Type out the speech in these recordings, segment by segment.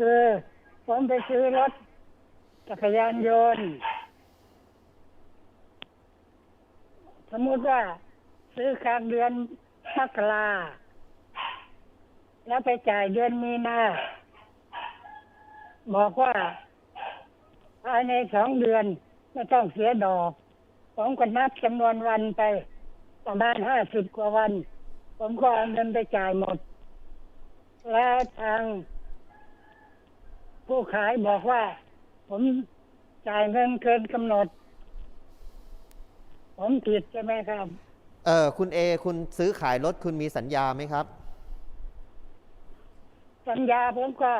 คือผมไปซื้อรถจักรยานยนต์ สมมติว่าซื้อกลางเดือนมกราแล้วไปจ่ายเดือนมีนาบอกว่าภายในสองเดือนไม่ต้องเสียดอก ผมก็นับจำนวนวันไป ประมาณห้าสิบกว่าวัน ผมก็เอาเงินไปจ่ายหมด แล้วทาง ผู้ขายบอกว่า ผมจ่ายเงินเกินกำหนด ผมผิดใช่ไหมครับ เออคุณเอ คุณซื้อขายรถคุณมีสัญญาไหมครับ สัญญาผมก็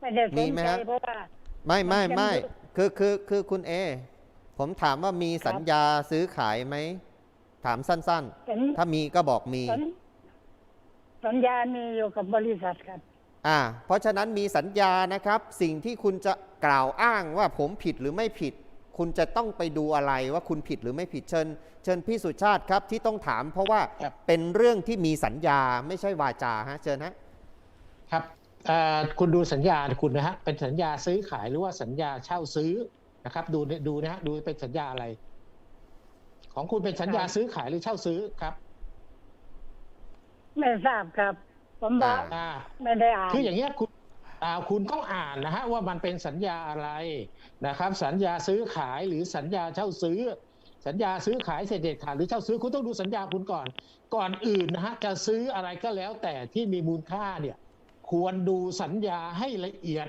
ไม่ได้สมีนไหมใจฮะเพราะว่า ไม่ไม่มันยังไม่อยู่คือคือคือคุณเอ ผมถามว่ามีสัญญาซื้อขายไหม ถามสั้นสัญ ๆ ถ้ามีก็บอกมี สัญสัญญามีอยู่กับบริษัทครับ อ่าเพราะฉะนั้นมีสัญญานะครับ สิ่งที่คุณจะกล่าวอ้างว่าผมผิดหรือไม่ผิด คุณจะต้องไปดูอะไรว่าคุณผิดหรือไม่ผิดเชิญ เชิญพี่สุชาติครับที่ต้องถาม เพราะว่าครับ เป็นเรื่องที่มีสัญญาไม่ใช่วาจาฮะเชิญฮะ ครับเอ่อคุณดูสัญญาคุณนะฮะเป็นสัญญาซื้อขายหรือว่าสัญญาเช่าซื้อนะครับ ดูดูนะฮะดูเป็นสัญญาอะไร ของคุณเป็นสัญญาครับซื้อขายหรือเช่าซื้อครับ ไม่ทราบครับ ผมบอกอ่าไม่ได้อ่านคืออย่างเงี้ยคุณอ่าคุณต้องอ่านนะฮะว่ามันเป็นสัญญาอะไรนะครับ สัญญาซื้อขายหรือสัญญาเช่าซื้อ สัญญาซื้อขายเสร็จเด็ดขาดหรือเช่าซื้อคุณต้องดูสัญญาคุณก่อน ก่อนอื่นนะฮะจะซื้ออะไรก็แล้วแต่ที่มีมูลค่าเนี่ย ควรดูสัญญาให้ละเอียด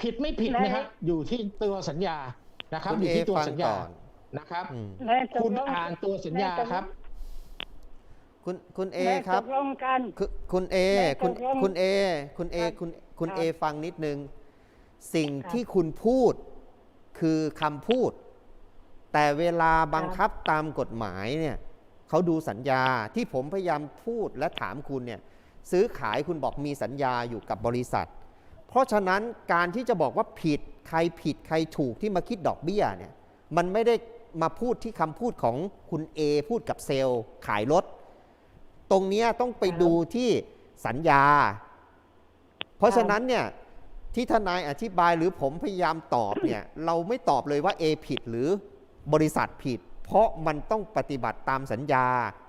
ผิดไม่ผิดนะฮะอยู่ที่ตัวสัญญานะครับคุณอยู่เอที่ตัวฟังสัญญาก่อนนะครับอืมในตคุกณลงอ่านตัวสัญญาในตกลงครับ คุณคุณเอในครับ ตกลงกันคือคุณเอแม่คุณตกลงคุณเอคุณเอครับคุณคุณครับเอฟังนิดนึง สิ่งครับที่คุณพูดคือคำพูด แต่เวลาบังคับตามกฎหมายเนี่ยเขาดูสัญญาที่ผมพยายามพูดและถามคุณเนี่ยซื้อขายคุณบอกมีสัญญาอยู่กับบริษัท เพราะฉะนั้นการที่จะบอกว่าผิดใครผิดใครถูกที่มาคิดดอกเบี้ยเนี่ยมันไม่ได้มาพูดที่คำพูดของคุณเอพูดกับเซลล์ขายรถต รงเนี้ยต้องไปครับดูที่สัญญา เพราะฉะนั้นเนี่ยที่ทนายอธิบายหรือผมพยายามตอบเนี่ยเราไม่ตอบเลยว่า A ผิดหรือบริษัทผิด เพราะมันต้องปฏิบัติตามสัญญา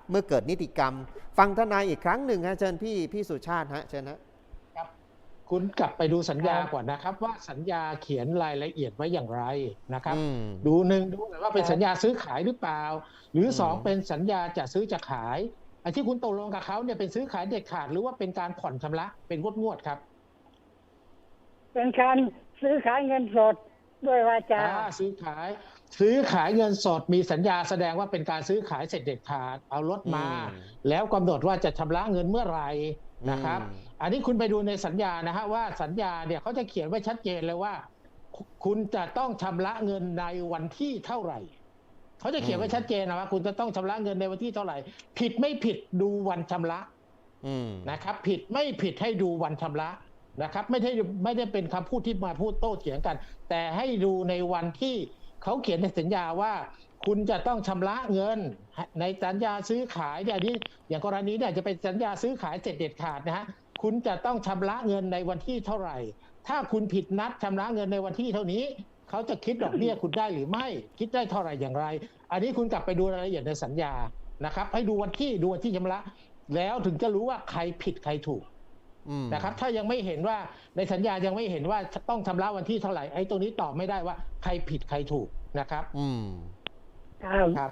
เมื่อเกิดนิติกรรม ฟังทนายอีกครั้งหนึ่งฮะเชิญพี่พี่สุชาติฮะเชิญนะคุณกลับไปดูสัญญาครับก่อนนะครับ ว่าสัญญาเขียนรายละเอียดไว้อย่างไรนะครับอืมดูหนึ่งดูว่าเป็นครับสัญญาซื้อขายหรือเปล่า หรืออมสองเป็นสัญญาจะซื้อจะขาย ไอ้ที่คุณตกลงกับเขาเนี่ยเป็นซื้อขายเด็ดขาดหรือว่าเป็นการผ่อนชำระเป็นงวดงวดๆครับ เป็นการซื้อขายเงินสดด้วยวาจาอ่าซื้อขาย ซื้อขายเงินสดมีสัญญาแสดงว่าเป็นการซื้อขายเสร็จเด็ดขาด เอารถมาอืมแล้วกำหนดว่าจะชำระเงินเมื่อไหร่นะครับอืมอันนี้คุณไปดูในสัญญานะฮะว่าสัญญาเนี่ยเขาจะเขียนไว้ชัดเจนเลยว่า คุคุณจะต้องชำระเงินในวันที่เท่าไหร่ เขาจะเขียนไว้ชัดเจนนะว่า คุณจะต้องชำระเงินในวันที่เท่าไหร่ ผิดไม่ผิดดูวันชำระอืมนะครับ ผิดไม่ผิดให้ดูวันชำระนะครับ ไม่ได้ไม่ได้เป็นคำพูดที่มาพูดโต้เถียงกัน แต่ให้ดูในวันที่เขาเขียนในสัญญาว่า คุณจะต้องชำระเงิน ในสัญญาซื้อขายเนี่ยอันนี้อย่างกรณีเนี่ยจะเป็นสัญญาซื้อขายเสร็จเด็ดขาดนะฮะคุณจะต้องชำระเงินในวันที่เท่าไหร่ ถ้าคุณผิดนัดชำระเงินในวันที่เท่านี้ เขาจะคิดดอกเบี้ยคุณได้หรือไม่ คิดได้เท่าไหร่อย่างไร อันนี้คุณกลับไปดูรายละเอียดในสัญญานะครับ ให้ดูวันที่ดูวันที่ชำระ แล้วถึงจะรู้ว่าใครผิดใครถูกอืมนะครับ ถ้ายังไม่เห็นว่าในสัญญายังไม่เห็นว่าต้องชำระวันที่เท่าไหร่ไอ้ตรงนี้ตอบไม่ได้ว่า ใครผิดใครถูกนะครับ อืมครับครับ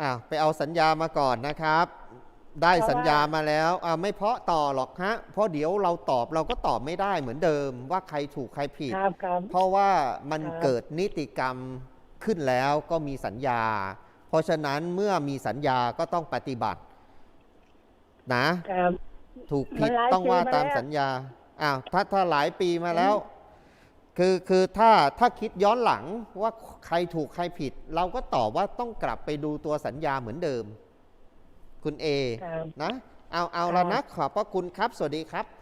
อ้าวไปเอาสัญญามาก่อนนะครับ ได้สัญญามาแล้วอ่าไม่เพราะต่อหรอกฮะ เพราะเดี๋ยวเราตอบเราก็ตอบไม่ได้เหมือนเดิม ว่าใครถูกใครผิด ครับครับ เพราะว่ามันครับ เกิดนิติกรรมขึ้นแล้วก็มีสัญญา เพราะฉะนั้นเมื่อมีสัญญาก็ต้องปฏิบัติ นะ ครับ ถูกผิดมันหลายต้องว่าปีมาตามแล้ว สัญญา อ้าว ถ้าถ้าหลายปีมาแล้ว คือคือถ้าถ้าคิดย้อนหลังว่าใครถูกใครผิด เราก็ตอบว่าต้องกลับไปดูตัวสัญญาเหมือนเดิม คุณเอครับนะเอาเอาครับแล้วนะขอบพระคุณครับ สวัสดีครับ